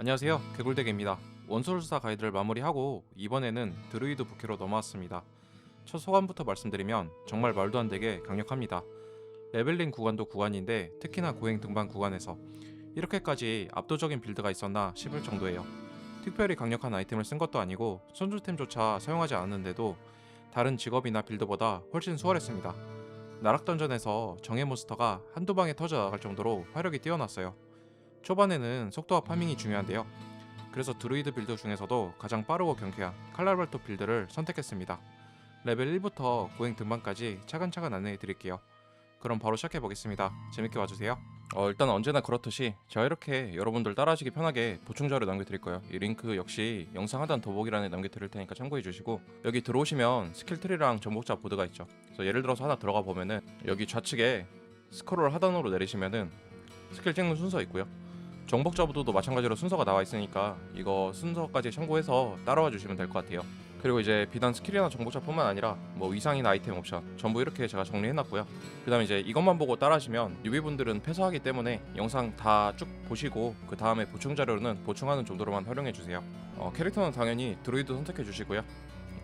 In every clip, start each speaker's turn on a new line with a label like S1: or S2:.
S1: 안녕하세요. 개굴대개입니다. 원소술사 가이드를 마무리하고 이번에는 드루이드 부캐로 넘어왔습니다. 첫 소감부터 말씀드리면 정말 말도 안 되게 강력합니다. 레벨링 구간도 구간인데 특히나 고행 등반 구간에서 이렇게까지 압도적인 빌드가 있었나 싶을 정도예요. 특별히 강력한 아이템을 쓴 것도 아니고 손주템조차 사용하지 않았는데도 다른 직업이나 빌드보다 훨씬 수월했습니다. 나락 던전에서 정예 몬스터가 한두 방에 터져 나갈 정도로 화력이 뛰어났어요 초반에는 속도와 파밍이 중요한데요. 그래서 드루이드 빌드 중에서도 가장 빠르고 경쾌한 칼날발토 빌드를 선택했습니다. 레벨 1부터 고행 등반까지 차근차근 안내해 드릴게요. 그럼 바로 시작해 보겠습니다. 재밌게 봐주세요. 어, 일단 언제나 그렇듯이 제가 이렇게 여러분들 따라하시기 편하게 보충 자료 남겨드릴 거예요. 이 링크 역시 영상 하단 더보기란에 남겨드릴 테니까 참고해 주시고 여기 들어오시면 스킬트리랑 정복자 보드가 있죠. 그래서 예를 들어서 하나 들어가 보면은 여기 좌측에 스크롤 하단으로 내리시면은 스킬 찍는 순서 있고요. 정복자 보드도 마찬가지로 순서가 나와 있으니까 이거 순서까지 참고해서 따라와 주시면 될 것 같아요. 그리고 이제 비단 스킬이나 정복자뿐만 아니라 뭐 위상이나 아이템 옵션 전부 이렇게 제가 정리해놨고요. 그 다음에 이제 이것만 보고 따라하시면 뉴비분들은 패소하기 때문에 영상 다 쭉 보시고 그 다음에 보충 자료는 보충하는 정도로만 활용해 주세요. 어, 캐릭터는 당연히 드루이드 선택해 주시고요.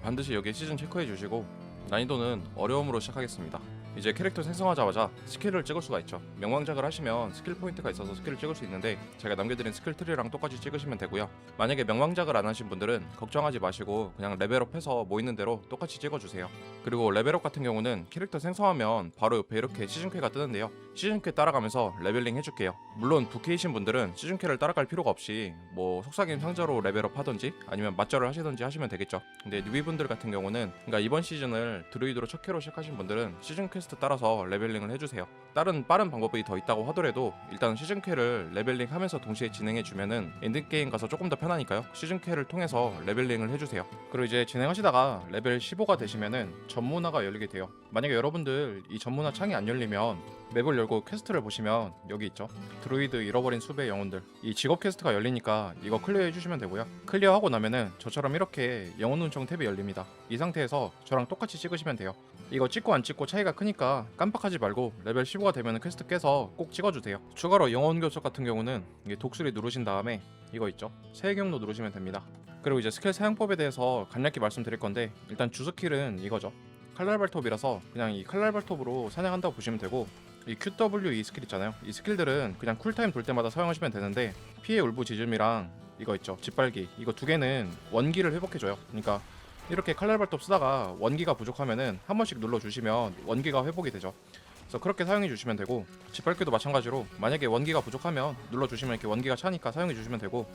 S1: 반드시 여기 시즌 체크해 주시고 난이도는 어려움으로 시작하겠습니다. 이제 캐릭터 생성하자마자 스킬을 찍을 수가 있죠. 명왕작을 하시면 스킬 포인트가 있어서 스킬을 찍을 수 있는데 제가 남겨드린 스킬 트리랑 똑같이 찍으시면 되고요. 만약에 명왕작을 안 하신 분들은 걱정하지 마시고 그냥 레벨업해서 모이는 대로 똑같이 찍어주세요. 그리고 레벨업 같은 경우는 캐릭터 생성하면 바로 옆에 이렇게 시즌캐가 뜨는데요. 시즌캐 따라가면서 레벨링 해줄게요. 물론 부캐이신 분들은 시즌캐를 따라갈 필요가 없이 뭐 속삭임 상자로 레벨업 하던지 아니면 맞절을 하시던지 하시면 되겠죠. 근데 뉴비분들 같은 경우는 그러니까 이번 시즌을 드루이드로 첫 캐로 시작하신 분들은 시즌 퀘스트 따라서 레벨링을 해주세요. 다른 빠른 방법이 더 있다고 하더라도 일단 시즌 퀘를 레벨링 하면서 동시에 진행해 주면은 엔드 게임 가서 조금 더 편하니까요. 시즌 퀘를 통해서 레벨링을 해주세요. 그리고 이제 진행하시다가 레벨 15가 되시면은 전문화가 열리게 돼요. 만약에 여러분들 이 전문화 창이 안 열리면 맵을 열고 퀘스트를 보시면 여기 있죠. 드루이드 잃어버린 수배의 영혼들. 이 직업 퀘스트가 열리니까 이거 클리어 해 주시면 되고요. 클리어하고 나면은 저처럼 이렇게 영혼 운청 탭이 열립니다. 이 상태에서 저랑 똑같이 찍으시면 돼요. 이거 찍고 안 찍고 차이가 크니까 깜빡하지 말고 레벨 15가 되면 퀘스트 깨서 꼭 찍어주세요. 추가로 영혼 교석 같은 경우는 이게 독수리 누르신 다음에 이거 있죠. 새 경로 누르시면 됩니다. 그리고 이제 스킬 사용법에 대해서 간략히 말씀드릴 건데 일단 주 스킬은 이거죠. 칼날발톱이라서 그냥 이 칼날발톱으로 사냥한다고 보시면 되고 이 QW 이 스킬 있잖아요. 이 스킬들은 그냥 쿨타임 돌 때마다 사용하시면 되는데 피해 울부짖음이랑 이거 있죠. 짓밟기 이거 두 개는 원기를 회복해줘요. 그러니까 이렇게 칼날발톱 쓰다가 원기가 부족하면은 한 번씩 눌러주시면 원기가 회복이 되죠. 그래서 그렇게 사용해 주시면 되고 짓밟기도 마찬가지로 만약에 원기가 부족하면 눌러주시면 이렇게 원기가 차니까 사용해 주시면 되고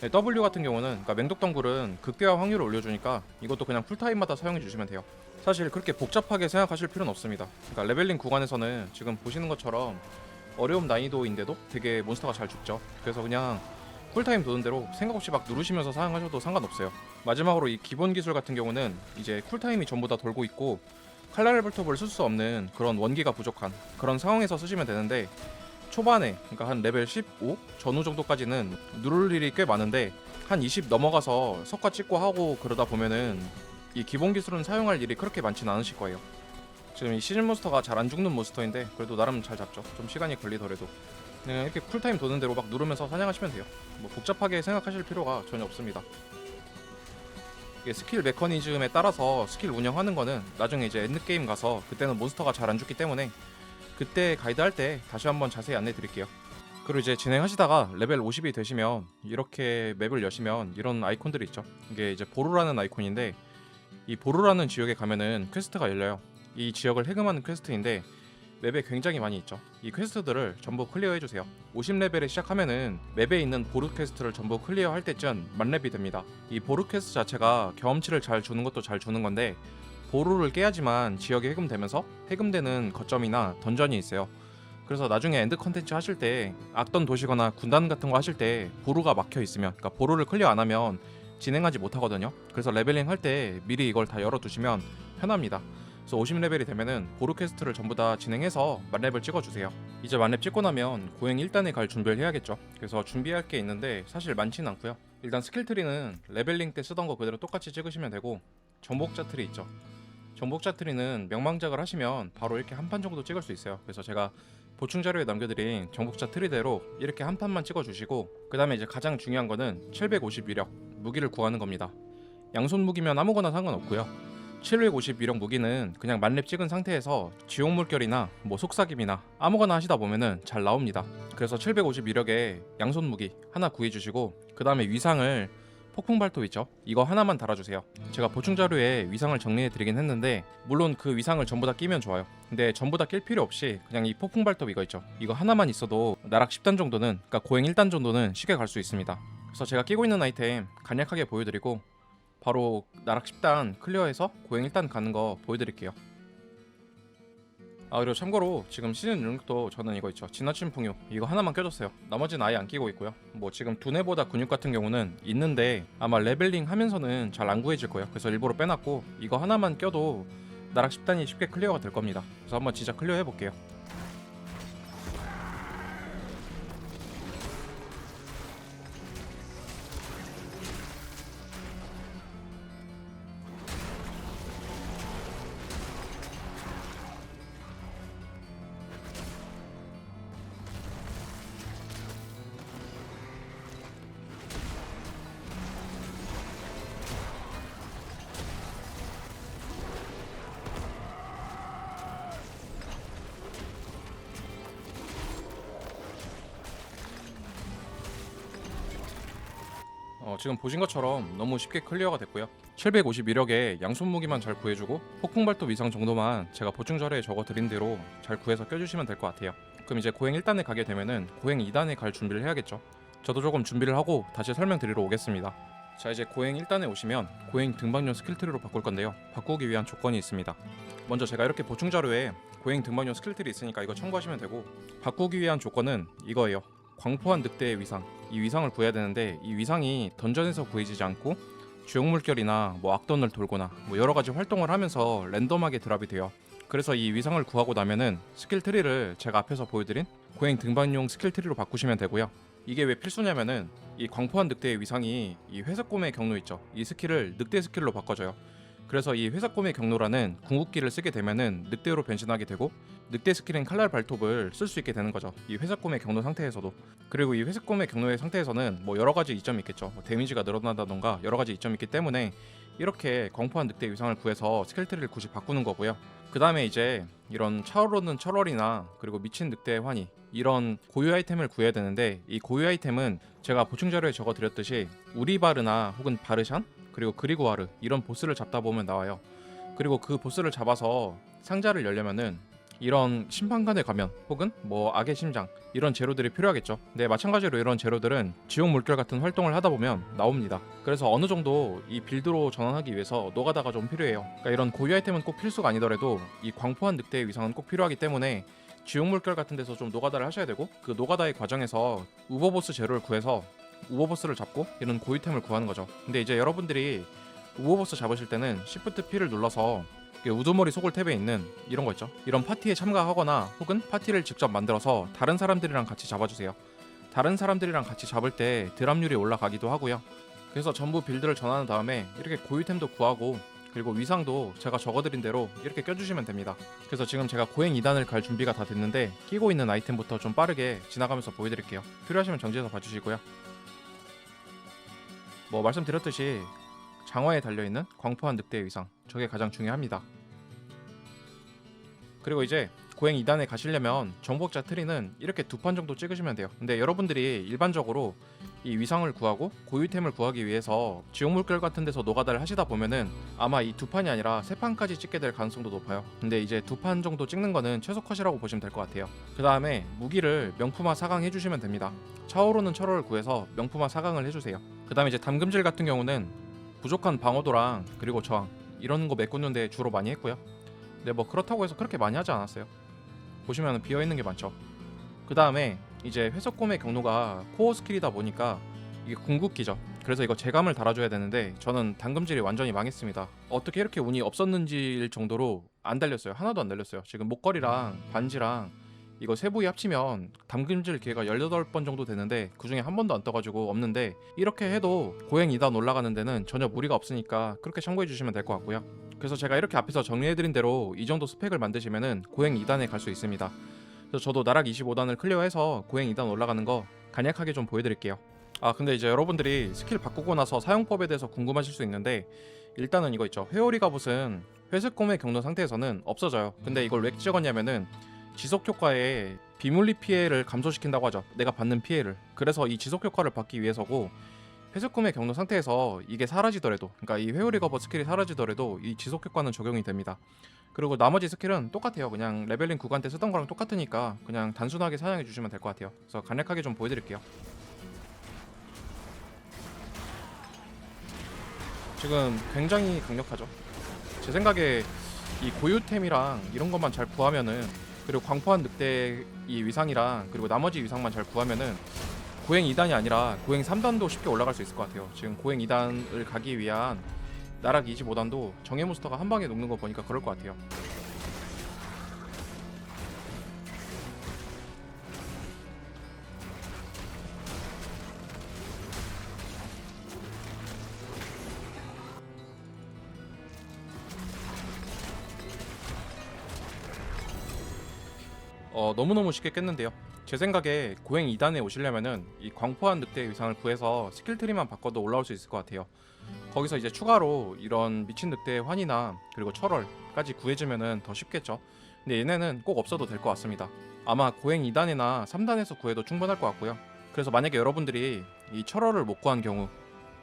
S1: 네, W 같은 경우는 그러니까 맹독덩굴은 극대화 확률을 올려주니까 이것도 그냥 쿨타임마다 사용해 주시면 돼요. 사실 그렇게 복잡하게 생각하실 필요는 없습니다. 그러니까 레벨링 구간에서는 지금 보시는 것처럼 어려움 난이도인데도 되게 몬스터가 잘 죽죠. 그래서 그냥 쿨타임 도는 대로 생각 없이 막 누르시면서 사용하셔도 상관없어요. 마지막으로 이 기본 기술 같은 경우는 이제 쿨타임이 전부 다 돌고 있고 칼날볼톱을 쓸 수 없는 그런 원기가 부족한 그런 상황에서 쓰시면 되는데 초반에 그러니까 한 레벨 15 전후 정도까지는 누를 일이 꽤 많은데 한 20 넘어가서 석화 찍고 하고 그러다 보면은 이 기본 기술은 사용할 일이 그렇게 많지는 않으실 거예요. 지금 이 시즌 몬스터가 잘 안 죽는 몬스터인데 그래도 나름 잘 잡죠. 좀 시간이 걸리더라도 그냥 이렇게 쿨타임 도는 대로 막 누르면서 사냥하시면 돼요. 뭐 복잡하게 생각하실 필요가 전혀 없습니다. 이게 스킬 메커니즘에 따라서 스킬 운영하는 거는 나중에 이제 엔드 게임 가서 그때는 몬스터가 잘 안 죽기 때문에 그때 가이드 할 때 다시 한번 자세히 안내 드릴게요. 그리고 이제 진행하시다가 레벨 50이 되시면 이렇게 맵을 여시면 이런 아이콘들이 있죠. 이게 이제 보루라는 아이콘인데 이 보루라는 지역에 가면은 퀘스트가 열려요. 이 지역을 해금하는 퀘스트인데 맵에 굉장히 많이 있죠. 이 퀘스트들을 전부 클리어해 주세요. 50레벨에 시작하면은 맵에 있는 보루 퀘스트를 전부 클리어할 때쯤 만렙이 됩니다. 이 보루 퀘스트 자체가 경험치를 잘 주는 것도 잘 주는 건데 보루를 깨야지만 지역에 해금되면서 해금되는 거점이나 던전이 있어요. 그래서 나중에 엔드 컨텐츠 하실 때 악던 도시거나 군단 같은 거 하실 때 보루가 막혀 있으면 그러니까 보루를 클리어 안 하면 진행하지 못하거든요. 그래서 레벨링 할 때 미리 이걸 다 열어두시면 편합니다. 그래서 50레벨이 되면은 보루 퀘스트를 전부 다 진행해서 만렙을 찍어주세요. 이제 만렙 찍고 나면 고행 1단에 갈 준비를 해야겠죠. 그래서 준비할 게 있는데 사실 많지는 않고요. 일단 스킬 트리는 레벨링 때 쓰던 거 그대로 똑같이 찍으시면 되고 정복자 트리 있죠. 정복자 트리는 명망작을 하시면 바로 이렇게 한 판 정도 찍을 수 있어요. 그래서 제가 보충 자료에 남겨드린 정복자 트리대로 이렇게 한 판만 찍어주시고 그 다음에 이제 가장 중요한 거는 750 위력 무기를 구하는 겁니다. 양손 무기면 아무거나 상관없고요. 750 위력 무기는 그냥 만렙 찍은 상태에서 지옥 물결이나 뭐 속삭임이나 아무거나 하시다 보면은 잘 나옵니다. 그래서 750 위력에 양손 무기 하나 구해주시고 그 다음에 위상을 폭풍 발톱 있죠? 이거 하나만 달아주세요. 제가 보충 자료에 위상을 정리해 드리긴 했는데 물론 그 위상을 전부 다 끼면 좋아요. 근데 전부 다 낄 필요 없이 그냥 이 폭풍 발톱 이거 있죠? 이거 하나만 있어도 나락 10단 정도는 그러니까 고행 1단 정도는 쉽게 갈 수 있습니다. 그래서 제가 끼고 있는 아이템 간략하게 보여드리고 바로 나락 10단 클리어해서 고행 1단 가는 거 보여드릴게요. 아 그리고 참고로 지금 시즌 6도 저는 이거 있죠. 지나친 풍요 이거 하나만 껴줬어요. 나머지는 아예 안 끼고 있고요. 뭐 지금 두뇌보다 근육 같은 경우는 있는데 아마 레벨링 하면서는 잘 안 구해질 거예요. 그래서 일부러 빼놨고 이거 하나만 껴도 나락 10단이 쉽게 클리어가 될 겁니다. 그래서 한번 진짜 클리어 해볼게요 지금 보신 것처럼 너무 쉽게 클리어가 됐고요. 751력에 양손 무기만 잘 구해주고 폭풍발톱 이상 정도만 제가 보충 자료에 적어 드린 대로 잘 구해서 껴주시면 될 것 같아요. 그럼 이제 고행 1단에 가게 되면은 고행 2단에 갈 준비를 해야겠죠? 저도 조금 준비를 하고 다시 설명드리러 오겠습니다. 자 이제 고행 1단에 오시면 고행 등반용 스킬트리로 바꿀 건데요. 바꾸기 위한 조건이 있습니다. 먼저 제가 이렇게 보충 자료에 고행 등반용 스킬트리 있으니까 이거 참고하시면 되고 바꾸기 위한 조건은 이거예요 광포한 늑대의 위상 이 위상을 구해야 되는데 이 위상이 던전에서 구해지지 않고 주역 물결이나 뭐 악던을 돌거나 뭐 여러 가지 활동을 하면서 랜덤하게 드랍이 돼요. 그래서 이 위상을 구하고 나면은 스킬 트리를 제가 앞에서 보여드린 고행 등반용 스킬 트리로 바꾸시면 되고요. 이게 왜 필수냐면은 이 광포한 늑대의 위상이 이 회색 곰의 경로 있죠. 이 스킬을 늑대 스킬로 바꿔줘요. 그래서 이 회색곰의 경로라는 궁극기를 쓰게 되면은 늑대로 변신하게 되고 늑대 스킬인 칼날 발톱을 쓸 수 있게 되는 거죠. 이 회색곰의 경로 상태에서도 그리고 이 회색곰의 경로의 상태에서는 뭐 여러 가지 이점이 있겠죠. 뭐 데미지가 늘어난다던가 여러 가지 이점이 있기 때문에 이렇게 광포한 늑대 위상을 구해서 스킬 트리를 굳이 바꾸는 거고요. 그 다음에 이제 이런 차오르는 철월이나 그리고 미친 늑대의 환희 이런 고유 아이템을 구해야 되는데 이 고유 아이템은 제가 보충 자료에 적어 드렸듯이 우리바르나 혹은 바르샨 그리고 그리고아르 이런 보스를 잡다 보면 나와요. 그리고 그 보스를 잡아서 상자를 열려면은 이런 심판관에 가면 혹은 뭐 악의 심장 이런 재료들이 필요하겠죠. 근데 마찬가지로 이런 재료들은 지옥 물결 같은 활동을 하다 보면 나옵니다. 그래서 어느 정도 이 빌드로 전환하기 위해서 노가다가 좀 필요해요. 그러니까 이런 고유 아이템은 꼭 필수가 아니더라도 이 광포한 늑대의 위상은 꼭 필요하기 때문에 지옥 물결 같은 데서 좀 노가다를 하셔야 되고 그 노가다의 과정에서 우버보스 재료를 구해서 우버보스를 잡고 이런 고유템을 구하는 거죠. 근데 이제 여러분들이 우버보스 잡으실 때는 Shift P를 눌러서 우두머리 소굴 탭에 있는 이런 거 있죠. 이런 파티에 참가하거나 혹은 파티를 직접 만들어서 다른 사람들이랑 같이 잡아주세요. 다른 사람들이랑 같이 잡을 때 드랍률이 올라가기도 하고요. 그래서 전부 빌드를 전환한 다음에 이렇게 고유템도 구하고 그리고 위상도 제가 적어드린 대로 이렇게 껴주시면 됩니다. 그래서 지금 제가 고행 2단을 갈 준비가 다 됐는데 끼고 있는 아이템부터 좀 빠르게 지나가면서 보여드릴게요. 필요하시면 정지해서 봐주시고요. 뭐 말씀드렸듯이 장화에 달려있는 광포한 늑대의 위상 저게 가장 중요합니다. 그리고 이제 고행 2단에 가시려면 정복자 트리는 이렇게 두 판 정도 찍으시면 돼요. 근데 여러분들이 일반적으로 이 위상을 구하고 고유템을 구하기 위해서 지옥 물결 같은 데서 노가다를 하시다 보면은 아마 이 두 판이 아니라 세 판까지 찍게 될 가능성도 높아요. 근데 이제 두 판 정도 찍는 거는 최소 컷이라고 보시면 될 것 같아요. 그 다음에 무기를 명품화 사강 해주시면 됩니다. 차오르는 철호를 구해서 명품화 사강을 해주세요. 그 다음에 이제 담금질 같은 경우는 부족한 방어도랑 그리고 저항 이런 거 메꾸는데 주로 많이 했고요. 근데 뭐 그렇다고 해서 그렇게 많이 하지 않았어요. 보시면 비어 있는 게 많죠. 그 다음에 이제 회석곰의 경로가 코어 스킬이다 보니까 이게 궁극기죠. 그래서 이거 재감을 달아줘야 되는데 저는 당금질이 완전히 망했습니다. 어떻게 이렇게 운이 없었는지일 정도로 안 달렸어요. 하나도 안 달렸어요. 지금 목걸이랑 반지랑 이거 세 부위 합치면 담금질 기회가 18번 정도 되는데 그 중에 한 번도 안 떠가지고 없는데 이렇게 해도 고행 2단 올라가는 데는 전혀 무리가 없으니까 그렇게 참고해 주시면 될 것 같고요. 그래서 제가 이렇게 앞에서 정리해드린 대로 이 정도 스펙을 만드시면은 고행 2단에 갈 수 있습니다. 그래서 저도 나락 25단을 클리어해서 고행 2단 올라가는 거 간략하게 좀 보여드릴게요. 아 근데 이제 여러분들이 스킬 바꾸고 나서 사용법에 대해서 궁금하실 수 있는데 일단은 이거 있죠. 회오리 갑옷은 회색 곰의 경로 상태에서는 없어져요. 근데 이걸 왜 찍었냐면은 지속 효과에 비물리 피해를 감소시킨다고 하죠. 내가 받는 피해를. 그래서 이 지속 효과를 받기 위해서고 곰의 경로 상태에서 이게 사라지더라도 그러니까 이 회오리 갑옷 스킬이 사라지더라도 이 지속 효과는 적용이 됩니다. 그리고 나머지 스킬은 똑같아요. 그냥 레벨링 구간 때 쓰던 거랑 똑같으니까 그냥 단순하게 사용해 주시면 될 것 같아요. 그래서 간략하게 좀 보여드릴게요. 지금 굉장히 강력하죠. 제 생각에 이 고유템이랑 이런 것만 잘 구하면은 그리고 광포한 늑대 이 위상이랑 그리고 나머지 위상만 잘 구하면은 고행 2단이 아니라 고행 3단도 쉽게 올라갈 수 있을 것 같아요. 지금 고행 2단을 가기 위한 나락 25단도 정예 몬스터가 한 방에 녹는 거 보니까 그럴 것 같아요. 너무너무 쉽게 깼는데요. 제 생각에 고행 2단에 오시려면은 이 광포한 늑대 위상을 구해서 스킬 트리만 바꿔도 올라올 수 있을 것 같아요. 거기서 이제 추가로 이런 미친 늑대의 환이나 그리고 철월까지 구해주면은 더 쉽겠죠. 근데 얘네는 꼭 없어도 될 것 같습니다. 아마 고행 2단이나 3단에서 구해도 충분할 것 같고요. 그래서 만약에 여러분들이 이 철월을 못 구한 경우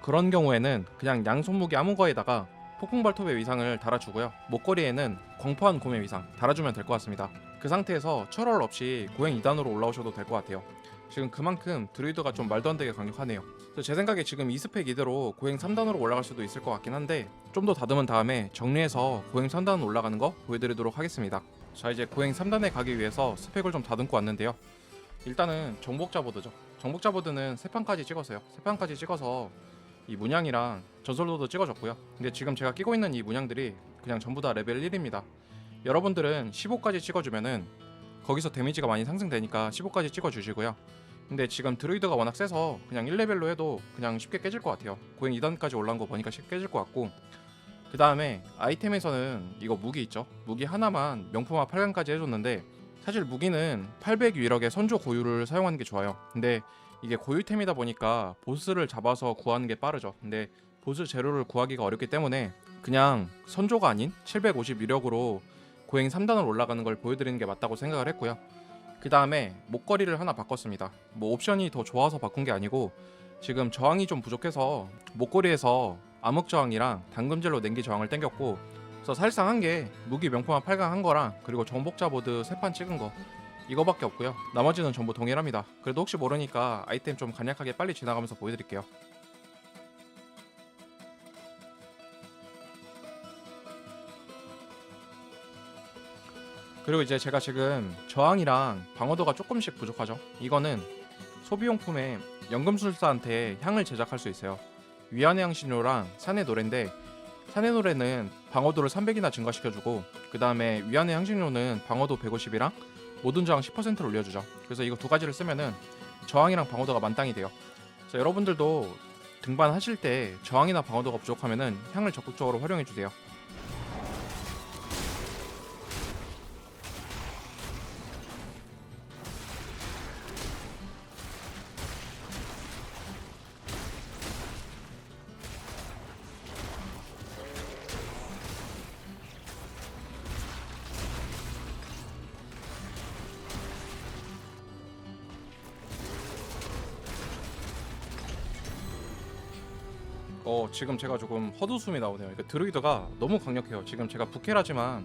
S1: 그런 경우에는 그냥 양손 무기 아무 거에다가 폭풍 발톱의 위상을 달아주고요. 목걸이에는 광포한 곰의 위상 달아주면 될 것 같습니다. 그 상태에서 철월 없이 고행 2단으로 올라오셔도 될 것 같아요. 지금 그만큼 드루이드가 좀 말도 안 되게 강력하네요. 제 생각에 지금 이 스펙 이대로 고행 3단으로 올라갈 수도 있을 것 같긴 한데 좀 더 다듬은 다음에 정리해서 고행 3단 올라가는 거 보여드리도록 하겠습니다. 자 이제 고행 3단에 가기 위해서 스펙을 좀 다듬고 왔는데요. 일단은 정복자 보드죠. 정복자 보드는 세 판까지 찍었어요. 세 판까지 찍어서 이 문양이랑 전설도도 찍어줬고요. 근데 지금 제가 끼고 있는 이 문양들이 그냥 전부 다 레벨 1입니다. 여러분들은 15까지 찍어주면은 거기서 데미지가 많이 상승되니까 15까지 찍어주시고요. 근데 지금 드루이드가 워낙 세서 그냥 1레벨로 해도 그냥 쉽게 깨질 것 같아요. 고행 2단까지 올라온 거 보니까 쉽게 깨질 것 같고 그 다음에 아이템에서는 이거 무기 있죠. 무기 하나만 명품화 8강까지 해줬는데 사실 무기는 800 위력의 선조 고유를 사용하는 게 좋아요. 근데 이게 고유템이다 보니까 보스를 잡아서 구하는 게 빠르죠. 근데 보스 재료를 구하기가 어렵기 때문에 그냥 선조가 아닌 750 위력으로 고행 3단을 올라가는 걸 보여드리는 게 맞다고 생각을 했고요. 그 다음에 목걸이를 하나 바꿨습니다. 뭐 옵션이 더 좋아서 바꾼 게 아니고 지금 저항이 좀 부족해서 목걸이에서 암흑 저항이랑 당금질로 냉기 저항을 땡겼고 그래서 사실상 한 게 무기 명품화 8강 한 거랑 그리고 정복자 보드 세판 찍은 거 이거밖에 없고요. 나머지는 전부 동일합니다. 그래도 혹시 모르니까 아이템 좀 간략하게 빨리 지나가면서 보여드릴게요. 그리고 이제 제가 지금 저항이랑 방어도가 조금씩 부족하죠. 이거는 소비용품에 연금술사한테 향을 제작할 수 있어요. 위안의 향신료랑 산의 노래인데 산의 노래는 방어도를 300이나 증가시켜주고 그 다음에 위안의 향신료는 방어도 150이랑 모든 저항 10%를 올려주죠. 그래서 이거 두 가지를 쓰면은 저항이랑 방어도가 만땅이 돼요. 그래서 여러분들도 등반하실 때 저항이나 방어도가 부족하면은 향을 적극적으로 활용해 주세요. 어 지금 제가 조금 헛웃음이 나오네요. 그러니까 드루이드가 너무 강력해요. 지금 제가 부캐라지만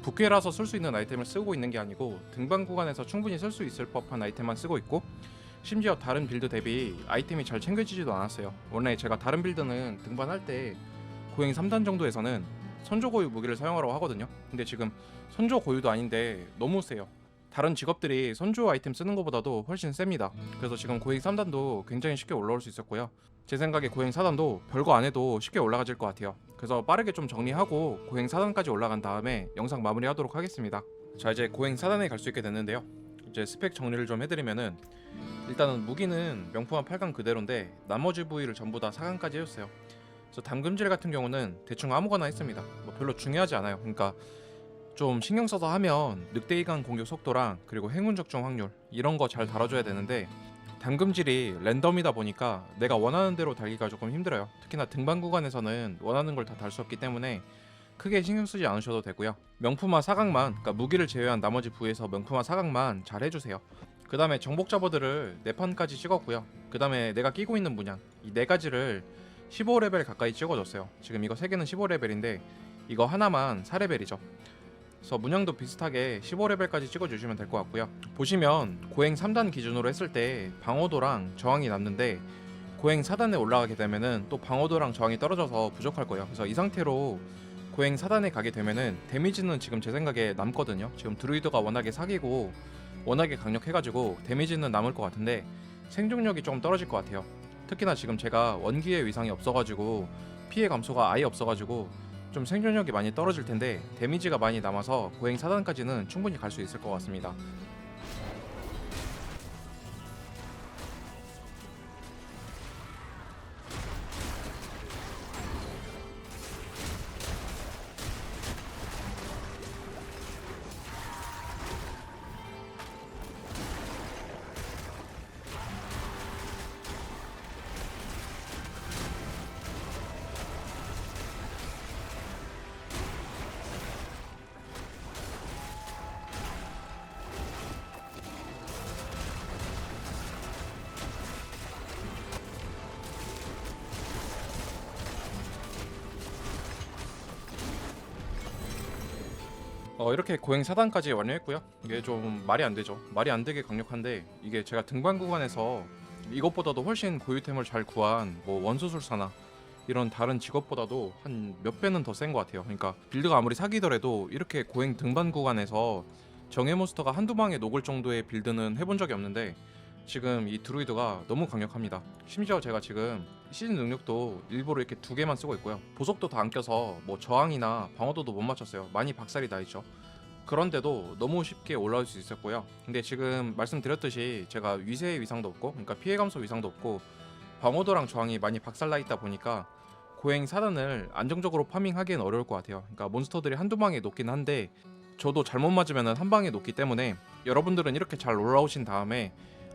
S1: 부캐라서 쓸 수 있는 아이템을 쓰고 있는 게 아니고 등반 구간에서 충분히 쓸 수 있을 법한 아이템만 쓰고 있고 심지어 다른 빌드 대비 아이템이 잘 챙겨지지도 않았어요. 원래 제가 다른 빌드는 등반할 때 고행 3단 정도에서는 선조 고유 무기를 사용하라고 하거든요. 근데 지금 선조 고유도 아닌데 너무 세요. 다른 직업들이 선조 아이템 쓰는 것보다도 훨씬 셉니다. 그래서 지금 고행 3단도 굉장히 쉽게 올라올 수 있었고요. 제 생각에 고행 4단도 별거 안 해도 쉽게 올라가질 것 같아요. 그래서 빠르게 좀 정리하고 고행 4단까지 올라간 다음에 영상 마무리하도록 하겠습니다. 자 이제 고행 4단에 갈 수 있게 됐는데요. 이제 스펙 정리를 좀 해드리면은 일단은 무기는 명품한 8강 그대로인데 나머지 부위를 전부 다 4강까지 해줬어요. 그래서 담금질 같은 경우는 대충 아무거나 했습니다. 뭐 별로 중요하지 않아요. 그러니까 좀 신경 써서 하면 늑대이간 공격 속도랑 그리고 행운 적중 확률 이런 거 잘 다뤄줘야 되는데 담금질이 랜덤이다 보니까 내가 원하는 대로 달기가 조금 힘들어요. 특히나 등반 구간에서는 원하는 걸 다 달 수 없기 때문에 크게 신경 쓰지 않으셔도 되고요. 명품화 사각만, 그러니까 무기를 제외한 나머지 부위에서 명품화 사각만 잘 해주세요. 그 다음에 정복 잡어들을 4판까지 찍었고요. 그 다음에 내가 끼고 있는 문양 이 네 가지를 15레벨 가까이 찍어줬어요. 지금 이거 3개는 15레벨인데 이거 하나만 4레벨이죠. 그래서 문양도 비슷하게 15레벨까지 찍어주시면 될 것 같고요. 보시면 고행 3단 기준으로 했을 때 방어도랑 저항이 남는데 고행 4단에 올라가게 되면은 또 방어도랑 저항이 떨어져서 부족할 거예요. 그래서 이 상태로 고행 4단에 가게 되면은 데미지는 지금 제 생각에 남거든요. 지금 드루이드가 워낙에 사기고 워낙에 강력해가지고 데미지는 남을 것 같은데 생존력이 좀 떨어질 것 같아요. 특히나 지금 제가 원기의 위상이 없어가지고 피해 감소가 아예 없어가지고 좀 생존력이 많이 떨어질 텐데 데미지가 많이 남아서 고행 4단까지는 충분히 갈 수 있을 것 같습니다. 어, 이렇게 고행 4단까지 완료했고요. 이게 좀 말이 안 되죠. 말이 안 되게 강력한데 이게 제가 등반 구간에서 이것보다도 훨씬 고유템을 잘 구한 뭐 원수술사나 이런 다른 직업보다도 한 몇 배는 더 센 것 같아요. 그러니까 빌드가 아무리 사기더라도 이렇게 고행 등반 구간에서 정예 몬스터가 한두 방에 녹을 정도의 빌드는 해본 적이 없는데 지금 이 드루이드가 너무 강력합니다. 심지어 제가 지금 시즌 능력도 일부러 이렇게 두 개만 쓰고 있고요. 보석도 다 안 껴서 뭐 저항이나 방어도도 못 맞췄어요. 많이 박살이 나 있죠. 그런데도 너무 쉽게 올라올 수 있었고요. 근데 지금 말씀드렸듯이 제가 위세의 위상도 없고, 그러니까 피해 감소 위상도 없고, 방어도랑 저항이 많이 박살나 있다 보니까 고행 4단을 안정적으로 파밍하기엔 어려울 것 같아요. 그러니까 몬스터들이 한두 방에 녹긴 한데 저도 잘못 맞으면 한 방에 녹기 때문에 여러분들은 이렇게 잘 올라오신 다음에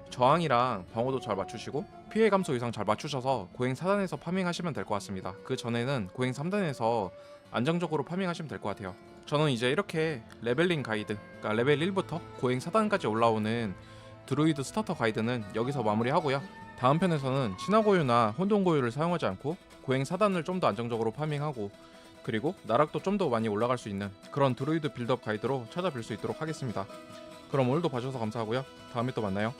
S1: 저항이랑 방어도 잘 맞추시고 피해 감소 이상 잘 맞추셔서 고행 4단에서 파밍하시면 될 것 같습니다. 그 전에는 고행 3단에서 안정적으로 파밍하시면 될 것 같아요. 저는 이제 이렇게 레벨링 가이드, 그러니까 레벨 1부터 고행 4단까지 올라오는 드루이드 스타터 가이드는 여기서 마무리하고요. 다음 편에서는 신화고유나 혼돈고유를 사용하지 않고 고행 4단을 좀 더 안정적으로 파밍하고 그리고 나락도 좀 더 많이 올라갈 수 있는 그런 드루이드 빌드업 가이드로 찾아뵐 수 있도록 하겠습니다. 그럼 오늘도 봐주셔서 감사하고요. 다음에 또 만나요.